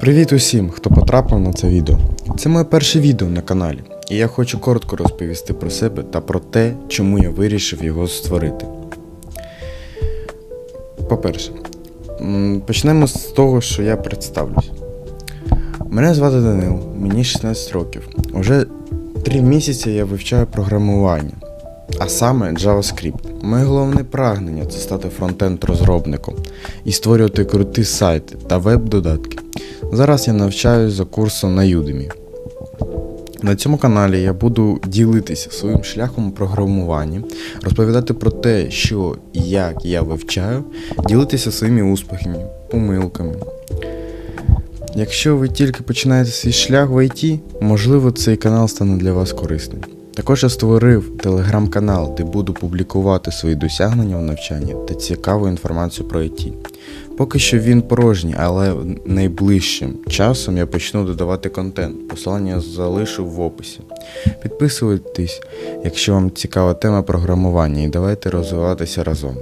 Привіт усім, хто потрапив на це відео. Це моє перше відео на каналі, і я хочу коротко розповісти про себе та про те, чому я вирішив його створити. По-перше, почнемо з того, що я представлюсь. Мене звати Данил, мені 16 років. Уже 3 місяці я вивчаю програмування, а саме JavaScript. Моє головне прагнення це стати фронтенд розробником і створювати круті сайти та веб-додатки. Зараз я навчаюсь за курсом на Udemy. На цьому каналі я буду ділитися своїм шляхом у програмуванні, розповідати про те, що і як я вивчаю, ділитися своїми успіхами, помилками. Якщо ви тільки починаєте свій шлях в ІТ, можливо, цей канал стане для вас корисним. Також я створив телеграм-канал, де буду публікувати свої досягнення в навчанні та цікаву інформацію про ІТ. Поки що він порожній, але найближчим часом я почну додавати контент. Посилання залишу в описі. Підписуйтесь, якщо вам цікава тема програмування, і давайте розвиватися разом.